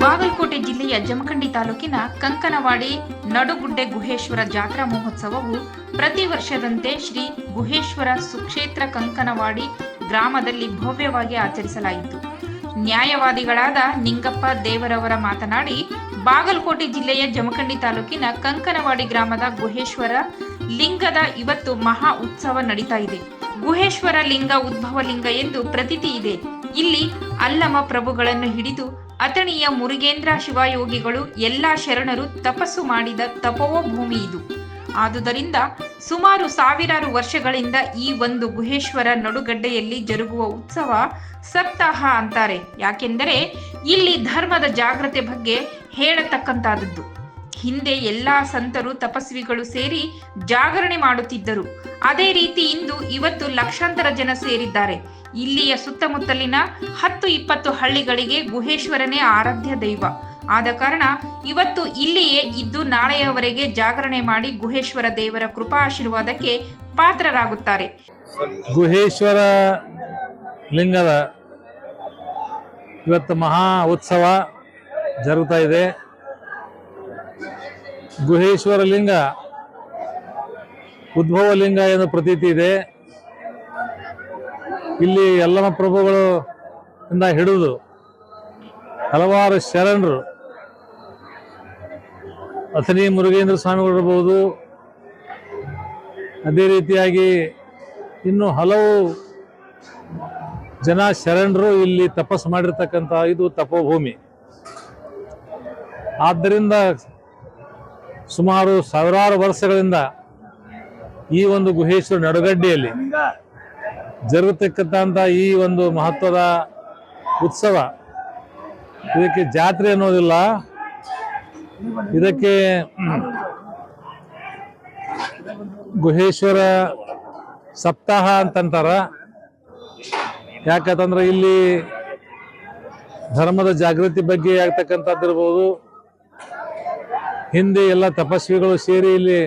ಬಾಗಲಕೋಟೆ ಜಿಲ್ಲೆಯ ಜಮಖಂಡಿ ತಾಲೂಕಿನ ಕಂಕನವಾಡಿ ನಡುಗುಡ್ಡೆ ಗುಹೇಶ್ವರ ಜಾತ್ರಾ ಮಹೋತ್ಸವವು ಪ್ರತಿ ವರ್ಷದಂತೆ ಶ್ರೀ ಗುಹೇಶ್ವರ ಸುಕ್ಷೇತ್ರ ಕಂಕನವಾಡಿ ಗ್ರಾಮದಲ್ಲಿ ಭವ್ಯವಾಗಿ ಆಚರಿಸಲಾಯಿತು. ನ್ಯಾಯವಾದಿಗಳಾದ ನಿಂಗಪ್ಪ ದೇವರವರ ಮಾತನಾಡಿ, ಬಾಗಲಕೋಟೆ ಜಿಲ್ಲೆಯ ಜಮಖಂಡಿ ತಾಲೂಕಿನ ಕಂಕನವಾಡಿ ಗ್ರಾಮದ ಗುಹೇಶ್ವರ ಲಿಂಗದ ಇವತ್ತು ಮಹಾ ಉತ್ಸವ ನಡೀತಾ ಇದೆ. ಗುಹೇಶ್ವರ ಲಿಂಗ ಉದ್ಭವ ಲಿಂಗ ಎಂದು ಪ್ರತೀತಿ ಇದೆ. ಇಲ್ಲಿ ಅಲ್ಲಮ ಪ್ರಭುಗಳನ್ನು ಹಿಡಿದು ಅತಣಿಯ ಮುರುಗೇಂದ್ರ ಶಿವಯೋಗಿಗಳು ಎಲ್ಲಾ ಶರಣರು ತಪಸ್ಸು ಮಾಡಿದ ತಪವೋ ಭೂಮಿ ಇದು. ಆದುದರಿಂದ ಸುಮಾರು ಸಾವಿರಾರು ವರ್ಷಗಳಿಂದ ಈ ಒಂದು ಗುಹೇಶ್ವರ ನಡುಗಡ್ಡೆಯಲ್ಲಿ ಜರುಗುವ ಉತ್ಸವ ಸಪ್ತಾಹ ಅಂತಾರೆ. ಯಾಕೆಂದರೆ ಇಲ್ಲಿ ಧರ್ಮದ ಜಾಗ್ರತೆ ಬಗ್ಗೆ ಹೇಳತಕ್ಕಂತಾದದ್ದು. ಹಿಂದೆ ಎಲ್ಲಾ ಸಂತರು ತಪಸ್ವಿಗಳು ಸೇರಿ ಜಾಗರಣೆ ಮಾಡುತ್ತಿದ್ದರು. ಅದೇ ರೀತಿ ಇಂದು ಇವತ್ತು ಲಕ್ಷಾಂತರ ಜನ ಸೇರಿದ್ದಾರೆ. ಇಲ್ಲಿಯ ಸುತ್ತಮುತ್ತಲಿನ ಹತ್ತು ಇಪ್ಪತ್ತು ಹಳ್ಳಿಗಳಿಗೆ ಗುಹೇಶ್ವರನೇ ಆರಾಧ್ಯ ದೈವ. ಆದ ಕಾರಣ ಇವತ್ತು ಇಲ್ಲಿಯೇ ಇದ್ದು ನಾಳೆಯವರೆಗೆ ಜಾಗರಣೆ ಮಾಡಿ ಗುಹೇಶ್ವರ ದೇವರ ಕೃಪಾ ಆಶೀರ್ವಾದಕ್ಕೆ ಪಾತ್ರರಾಗುತ್ತಾರೆ. ಗುಹೇಶ್ವರ ಲಿಂಗದ ಇವತ್ತು ಮಹಾ ಉತ್ಸವ ಜರುಗುತ್ತಾ ಇದೆ. ಗುಹೇಶ್ವರ ಲಿಂಗ ಉದ್ಭವ ಲಿಂಗ ಎಂದು ಪ್ರತೀತಿ ಇದೆ. ಇಲ್ಲಿ ಯಲ್ಲಮ ಪ್ರಭುಗಳು ಇಂದ ಹಿಡಿದು ಹಲವಾರು ಶರಣರು ಅಥನಿ ಮುರುಗೇಂದ್ರ ಸ್ವಾಮಿಗಳು ಇರ್ಬೋದು ಅದೇ ರೀತಿಯಾಗಿ ಇನ್ನು ಹಲವು ಜನ ಶರಣರು ಇಲ್ಲಿ ತಪಸ್ಸು ಮಾಡಿರ್ತಕ್ಕಂಥ ಇದು ತಪೋಭೂಮಿ. ಆದ್ದರಿಂದ ಸುಮಾರು ಸಾವಿರಾರು ವರ್ಷಗಳಿಂದ ಈ ಒಂದು ಗುಹೇಶ್ವರ ನಡುಗಡ್ಡೆಯಲ್ಲಿ ಜರುಗತಕ್ಕಂಥ ಈ ಒಂದು ಮಹತ್ವದ ಉತ್ಸವ. ಇದಕ್ಕೆ ಜಾತ್ರೆ ಅನ್ನೋದಿಲ್ಲ. ಇದಕ್ಕೆ ಗುಹೇಶ್ವರ ಸಪ್ತಾಹ ಅಂತಂತಾರ. ಯಾಕಂತಂದ್ರೆ ಇಲ್ಲಿ ಧರ್ಮದ ಜಾಗೃತಿ ಬಗ್ಗೆ ಆಗ್ತಕ್ಕಂಥದ್ದಿರ್ಬೋದು. ಹಿಂದೆ ಎಲ್ಲ ತಪಸ್ವಿಗಳು ಸೇರಿ ಇಲ್ಲಿ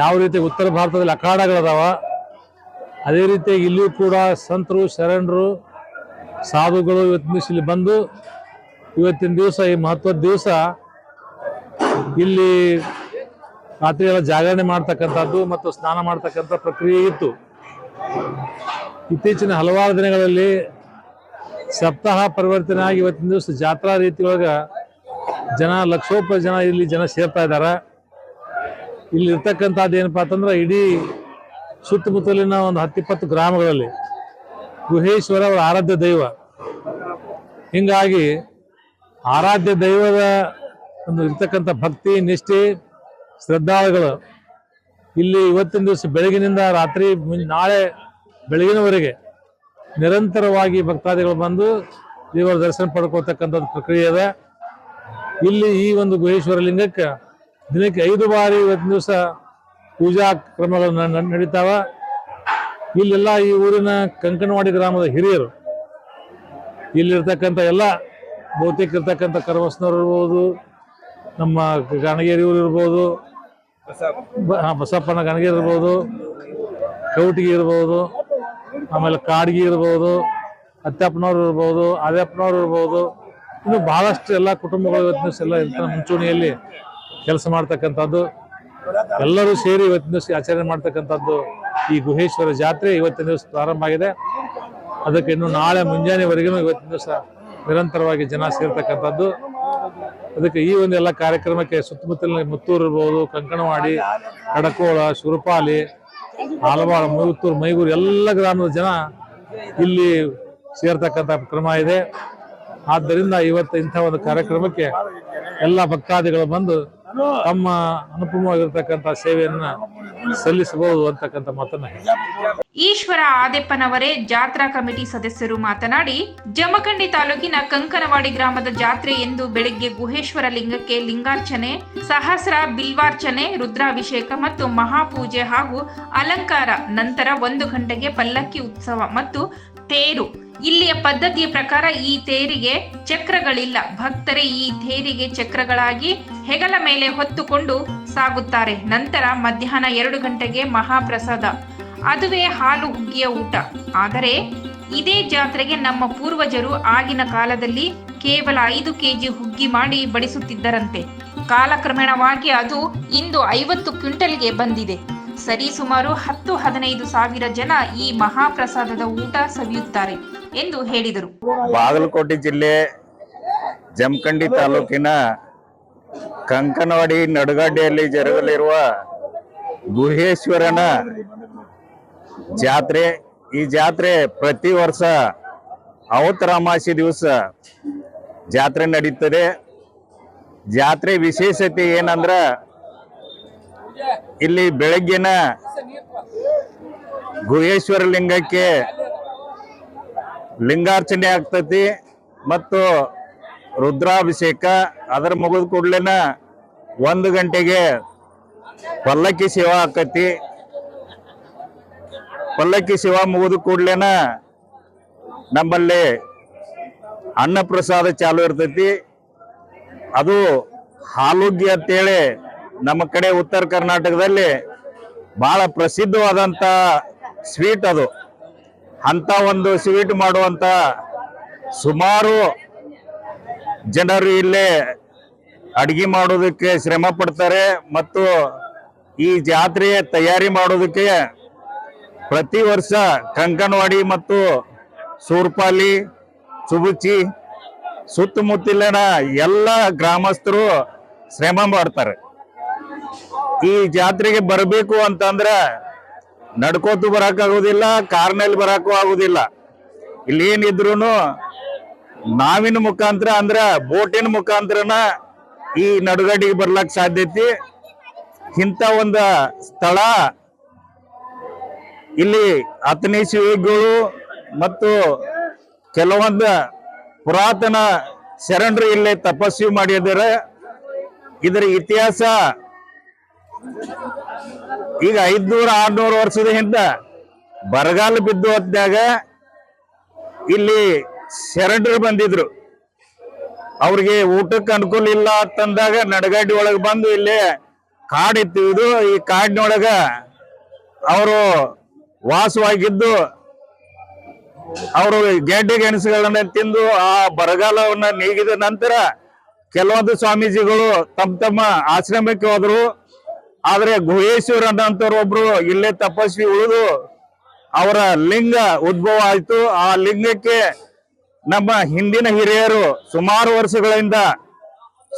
ಯಾವ ರೀತಿ ಉತ್ತರ ಭಾರತದಲ್ಲಿ ಅಖಾಡಗಳದಾವ, ಅದೇ ರೀತಿಯಾಗಿ ಇಲ್ಲಿಯೂ ಕೂಡ ಸಂತರು, ಶರಣರು, ಸಾಧುಗಳು ಇವತ್ತಿನ ಇಲ್ಲಿ ಬಂದು ಇವತ್ತಿನ ದಿವಸ ಈ ಮಹತ್ವದ ದಿವಸ ಇಲ್ಲಿ ರಾತ್ರಿ ಎಲ್ಲ ಜಾಗರಣೆ ಮಾಡ್ತಕ್ಕಂಥದ್ದು ಮತ್ತು ಸ್ನಾನ ಮಾಡ್ತಕ್ಕಂಥ ಪ್ರಕ್ರಿಯೆ ಇತ್ತು. ಇತ್ತೀಚಿನ ಹಲವಾರು ದಿನಗಳಲ್ಲಿ ಸಪ್ತಾಹ ಪರಿವರ್ತನೆ ಆಗಿ ಇವತ್ತಿನ ದಿವಸ ಜಾತ್ರಾ ರೀತಿಯೊಳಗ ಜನ ಲಕ್ಷೋಪ ಜನ ಇಲ್ಲಿ ಜನ ಸೇರ್ತಾ ಇದ್ದಾರೆ ಇಲ್ಲಿ ಇರ್ತಕ್ಕಂಥದ್ದು ಏನಪ್ಪಾ ಅಂತಂದ್ರೆ ಇಡೀ ಸುತ್ತಮುತ್ತಲಿನ ಒಂದು ಹತ್ತಿಪ್ಪತ್ತು ಗ್ರಾಮಗಳಲ್ಲಿ ಗುಹೇಶ್ವರ ಅವರ ಆರಾಧ್ಯ ದೈವ. ಹಿಂಗಾಗಿ ಆರಾಧ್ಯ ದೈವದ ಒಂದು ಇರ್ತಕ್ಕಂಥ ಭಕ್ತಿ, ನಿಷ್ಠೆ, ಶ್ರದ್ಧಾಳುಗಳು ಇಲ್ಲಿ ಇವತ್ತಿನ ದಿವಸ ಬೆಳಗಿನಿಂದ ರಾತ್ರಿ ನಾಳೆ ಬೆಳಗಿನವರೆಗೆ ನಿರಂತರವಾಗಿ ಭಕ್ತಾದಿಗಳು ಬಂದು ದೇವರ ದರ್ಶನ ಪಡ್ಕೊಳ್ತಕ್ಕಂಥದ್ದು ಪ್ರಕ್ರಿಯೆ ಇದೆ ಇಲ್ಲಿ ಈ ಒಂದು ಗುಹೇಶ್ವರ ಲಿಂಗಕ್ಕೆ ದಿನಕ್ಕೆ ಐದು ಬಾರಿ ಇವತ್ತಿನ ದಿವಸ ಪೂಜಾ ಕ್ರಮಗಳು ನ- ನ- ನಡೀತಾವ. ಇಲ್ಲೆಲ್ಲ ಈ ಊರಿನ ಕಂಕನವಾಡಿ ಗ್ರಾಮದ ಹಿರಿಯರು ಇಲ್ಲಿರ್ತಕ್ಕಂಥ ಎಲ್ಲ ಬಹುತೇಕ ಇರ್ತಕ್ಕಂಥ ಕರವಸ್ನವ್ರು ಇರ್ಬೋದು ನಮ್ಮ ಗಾಣಗೇರಿಯವರು ಇರ್ಬೋದು ಬ- ಹಾ, ಬಸಪ್ಪನ ಗಣಗೇರಿ ಇರ್ಬೋದು ಕೌಟಿಗೆ ಇರ್ಬೋದು ಆಮೇಲೆ ಕಾಡ್ಗಿ ಇರ್ಬೋದು ಅತ್ತಪ್ಪನವ್ರು ಇರ್ಬೋದು ಆದ್ಯಪ್ಪನವ್ರು ಇರ್ಬೋದು ಇನ್ನು ಬಹಳಷ್ಟು ಎಲ್ಲ ಕುಟುಂಬಗಳು ಇವತ್ತಿನ ದಿವಸ ಎಲ್ಲ ಇಂಥ ಮುಂಚೂಣಿಯಲ್ಲಿ ಕೆಲಸ ಮಾಡ್ತಕ್ಕಂಥದ್ದು. ಎಲ್ಲರೂ ಸೇರಿ ಇವತ್ತಿನ ದಿವಸ ಆಚರಣೆ ಮಾಡ್ತಕ್ಕಂಥದ್ದು ಈ ಗುಹೇಶ್ವರ ಜಾತ್ರೆ ಇವತ್ತಿನ ದಿವಸ ಪ್ರಾರಂಭ ಆಗಿದೆ. ಅದಕ್ಕೆ ಇನ್ನು ನಾಳೆ ಮುಂಜಾನೆವರೆಗೂ ಇವತ್ತಿನ ದಿವಸ ನಿರಂತರವಾಗಿ ಜನ ಸೇರ್ತಕ್ಕಂಥದ್ದು. ಅದಕ್ಕೆ ಈ ಒಂದು ಎಲ್ಲ ಕಾರ್ಯಕ್ರಮಕ್ಕೆ ಸುತ್ತಮುತ್ತಲಿನ ಮುತ್ತೂರು ಇರ್ಬೋದು, ಕಂಕಣವಾಡಿ, ಕಡಕೋಳ ಶುರುಪಾಲಿ ಆಲವಾಳ ಮುತ್ತೂರು ಮೈಗೂರು ಎಲ್ಲ ಗ್ರಾಮದ ಜನ ಇಲ್ಲಿ ಸೇರ್ತಕ್ಕಂಥ ಕ್ರಮ ಇದೆ. ಆದ್ದರಿಂದ ಇವತ್ತು ಇಂಥ ಒಂದು ಕಾರ್ಯಕ್ರಮಕ್ಕೆ ಎಲ್ಲ ಭಕ್ತಾದಿಗಳು ಬಂದು ತಮ್ಮ ಅನುಪಮವಾಗಿರ್ತಕ್ಕಂಥ ಸೇವೆಯನ್ನ ಸಲ್ಲಿಸಬಹುದು ಅಂತಕ್ಕಂಥ ಮಾತನ್ನ ಈಶ್ವರ ಆದೆಪ್ಪನವರೇ ಜಾತ್ರಾ ಕಮಿಟಿ ಸದಸ್ಯರು ಮಾತನಾಡಿ, ಜಮಖಂಡಿ ತಾಲೂಕಿನ ಕಂಕನವಾಡಿ ಗ್ರಾಮದ ಜಾತ್ರೆ ಎಂದು ಬೆಳಿಗ್ಗೆ ಗುಹೇಶ್ವರ ಲಿಂಗಕ್ಕೆ ಲಿಂಗಾರ್ಚನೆ, ಸಹಸ್ರ ಬಿಲ್ವಾರ್ಚನೆ, ರುದ್ರಾಭಿಷೇಕ ಮತ್ತು ಮಹಾಪೂಜೆ ಹಾಗೂ ಅಲಂಕಾರ. ನಂತರ ಒಂದು ಗಂಟೆಗೆ ಪಲ್ಲಕ್ಕಿ ಉತ್ಸವ ಮತ್ತು ತೇರು. ಇಲ್ಲಿಯ ಪದ್ಧತಿಯ ಪ್ರಕಾರ ಈ ತೇರಿಗೆ ಚಕ್ರಗಳಿಲ್ಲ. ಭಕ್ತರೇ, ಈ ತೇರಿಗೆ ಚಕ್ರಗಳಾಗಿ ಹೆಗಲ ಮೇಲೆ ಹೊತ್ತುಕೊಂಡು ಸಾಗುತ್ತಾರೆ. ನಂತರ ಮಧ್ಯಾಹ್ನ ಎರಡು ಗಂಟೆಗೆ ಮಹಾಪ್ರಸಾದ, ಅದುವೇ ಹಾಲು ಹುಗ್ಗಿಯ ಊಟ. ಆದರೆ ಇದೇ ಜಾತ್ರೆಗೆ ನಮ್ಮ ಪೂರ್ವಜರು ಆಗಿನ ಕಾಲದಲ್ಲಿ ಕೇವಲ ಐದು ಕೆಜಿ ಹುಗ್ಗಿ ಮಾಡಿ ಬಡಿಸುತ್ತಿದ್ದರಂತೆ. ಕಾಲಕ್ರಮೇಣವಾಗಿ ಅದು ಇಂದು ಐವತ್ತು ಕ್ವಿಂಟಲ್ಗೆ ಬಂದಿದೆ. ಸರಿಸುಮಾರು ಹತ್ತು ಹದಿನೈದು ಸಾವಿರ ಜನ ಈ ಮಹಾಪ್ರಸಾದದ ಊಟ ಸವಿಯುತ್ತಾರೆ ಎಂದು ಹೇಳಿದರು. ಬಾಗಲಕೋಟೆ ಜಿಲ್ಲೆ ಜಮಖಂಡಿ ತಾಲೂಕಿನ ಕಂಕನವಾಡಿ ನಡುಗಡ್ಡೆಯಲ್ಲಿ ಜರುಗಲಿರುವ ಗುಹೇಶ್ವರನ ಜಾತ್ರೆ. ಈ ಜಾತ್ರೆ ಪ್ರತಿ ವರ್ಷ ಅವತರಾಮಾಸಿ ದಿವಸ ಜಾತ್ರೆ ನಡೀತದೆ. ಜಾತ್ರೆ ವಿಶೇಷತೆ ಏನಂದ್ರ ಇಲ್ಲಿ ಬೆಳಗ್ಗಿನ ಗುಹೇಶ್ವರ ಲಿಂಗಕ್ಕೆ ಲಿಂಗಾರ್ಚನೆ ಆಗ್ತತಿ ಮತ್ತು ರುದ್ರಾಭಿಷೇಕ. ಅದರ ಮುಗಿದ ಕೂಡ್ಲೆನ ಒಂದು ಗಂಟೆಗೆ ಪಲ್ಲಕ್ಕಿ ಸೇವಾ ಆಕತಿ. ಪಲ್ಲಕ್ಕಿ ಶಿವ ಮುಗಿದ ಕೂಡ್ಲೆನ ನಮ್ಮಲ್ಲಿ ಅನ್ನಪ್ರಸಾದ ಚಾಲು ಇರ್ತೈತಿ. ಅದು ಹಾಲುಗ್ಗಿ ಅಂತೇಳಿ ನಮ್ಮ ಕಡೆ ಉತ್ತರ ಕರ್ನಾಟಕದಲ್ಲಿ ಬಹಳ ಪ್ರಸಿದ್ಧವಾದಂತ ಸ್ವೀಟ್ ಅದು. ಅಂತ ಒಂದು ಸ್ವೀಟ್ ಮಾಡುವಂತ ಸುಮಾರು ಜನರು ಇಲ್ಲೇ ಅಡಿಗೆ ಮಾಡೋದಕ್ಕೆ ಶ್ರಮ ಪಡ್ತಾರೆ ಮತ್ತು ಈ ಜಾತ್ರೆ ತಯಾರಿ ಮಾಡೋದಕ್ಕೆ ಪ್ರತಿ ವರ್ಷ ಕಂಕನವಾಡಿ ಮತ್ತು ಸೂರ್ಪಾಲಿ ಸುಬುಚಿ ಸುತ್ತಮುತ್ತಲಿನ ಎಲ್ಲ ಗ್ರಾಮಸ್ಥರು ಶ್ರಮ ಮಾಡ್ತಾರೆ. ಈ ಜಾತ್ರೆಗೆ ಬರಬೇಕು ಅಂತಂದ್ರೆ ನಡ್ಕೋತು ಬರಕ್ ಆಗುದಿಲ್ಲ, ಕಾರ್ನಲ್ಲಿ ಬರಕ್ಕೂ ಆಗುದಿಲ್ಲ. ಇಲ್ಲಿ ಏನಿದ್ರು ನಾವಿನ ಮುಖಾಂತರ ಅಂದ್ರ ಬೋಟಿನ ಮುಖಾಂತರನ ಈ ನಡುಗಡ್ಡಿಗೆ ಬರ್ಲಕ್ ಸಾಧ್ಯತೆ ಇಂಥ ಒಂದ ಸ್ಥಳ ಇಲ್ಲಿ ಹತ್ತನೇ ಶಿವಿಗಳು ಮತ್ತು ಕೆಲವೊಂದು ಪುರಾತನ ಶರಣರು ಇಲ್ಲಿ ತಪಸ್ವಿ ಮಾಡಿದರೆ ಇದರ ಇತಿಹಾಸ ಈಗ ಐದ್ನೂರ ಆರ್ನೂರು ವರ್ಷದ ಹಿಂದ ಬರಗಾಲ ಬಿದ್ದು ಹೊತ್ನ್ಯಾಗ ಇಲ್ಲಿ ಶರಣರು ಬಂದಿದ್ರು. ಅವ್ರಿಗೆ ಊಟಕ್ಕೆ ಅನುಕೂಲ ಇಲ್ಲ ಅಂತಂದಾಗ ನಡಗಡ್ಡಿ ಒಳಗೆ ಬಂದು ಇಲ್ಲಿ ಕಾಡಿತ್ತು ಇದು ಈ ಕಾಡಿನೊಳಗ ಅವರು ವಾಸವಾಗಿದ್ದು ಅವರು ಗೆಡ್ಡೆ ಗೆಣಸುಗಳನ್ನ ತಿಂದು ಆ ಬರಗಾಲವನ್ನ ನೀಗಿದ ನಂತರ ಕೆಲವೊಂದು ಸ್ವಾಮೀಜಿಗಳು ತಮ್ಮ ತಮ್ಮ ಆಶ್ರಮಕ್ಕೆ ಹೋದ್ರು. ಆದ್ರೆ ಗುಹೇಶ್ವರ ಅನ್ನೋಂಥವ್ರು ಒಬ್ರು ಇಲ್ಲೇ ತಪಸ್ವಿ ಉಳಿದು ಅವರ ಲಿಂಗ ಉದ್ಭವ ಆಯ್ತು. ಆ ಲಿಂಗಕ್ಕೆ ನಮ್ಮ ಹಿಂದಿನ ಹಿರಿಯರು ಸುಮಾರು ವರ್ಷಗಳಿಂದ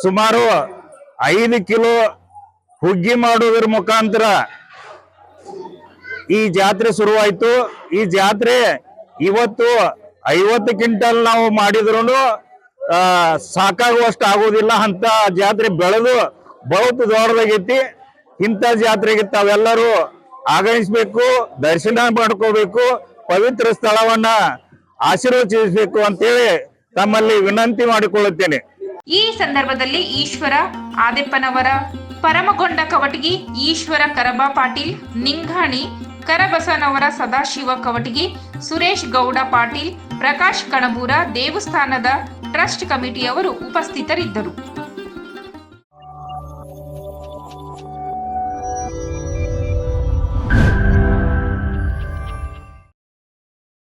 ಸುಮಾರು ಐದು ಕಿಲೋ ಹುಗ್ಗಿ ಮಾಡುವುದರ ಮುಖಾಂತರ ಈ ಜಾತ್ರೆ ಶುರುವಾಯ್ತು. ಈ ಜಾತ್ರೆ ಇವತ್ತು ಐವತ್ತು ಕ್ವಿಂಟಲ್ ನಾವು ಮಾಡಿದ್ರು ಸಾಕಾಗುವಷ್ಟು ಆಗುವುದಿಲ್ಲ ಅಂತ ಜಾತ್ರೆ ಬೆಳೆದು ಬಹುತ್ ದೊಡ್ಡದಾಗೈತಿ. ಇಂಥ ಜಾತ್ರೆಗೆ ತಾವೆಲ್ಲರೂ ಆಗಮಿಸ್ಬೇಕು, ದರ್ಶನ ಮಾಡ್ಕೋಬೇಕು, ಪವಿತ್ರ ಸ್ಥಳವನ್ನ ಆಶೀರ್ವಚಿಸಬೇಕು ಅಂತೇಳಿ ತಮ್ಮಲ್ಲಿ ವಿನಂತಿ ಮಾಡಿಕೊಳ್ಳುತ್ತೇನೆ. ಈ ಸಂದರ್ಭದಲ್ಲಿ ಈಶ್ವರ ಆದೆಪ್ಪನವರ ಪರಮಗೊಂಡ ಕವಟಗಿ ಈಶ್ವರ ಕರಬಾ ಪಾಟೀಲ್, ನಿಂಘಾಣಿ ಕರಬಸನವರ ಸದಾಶಿವ ಕವಟಗಿ ಸುರೇಶ್ ಗೌಡ ಪಾಟೀಲ್, ಪ್ರಕಾಶ್ ಕಣಬೂರ ದೇವಸ್ಥಾನದ ಟ್ರಸ್ಟ್ ಕಮಿಟಿಯವರು ಉಪಸ್ಥಿತರಿದ್ದರು.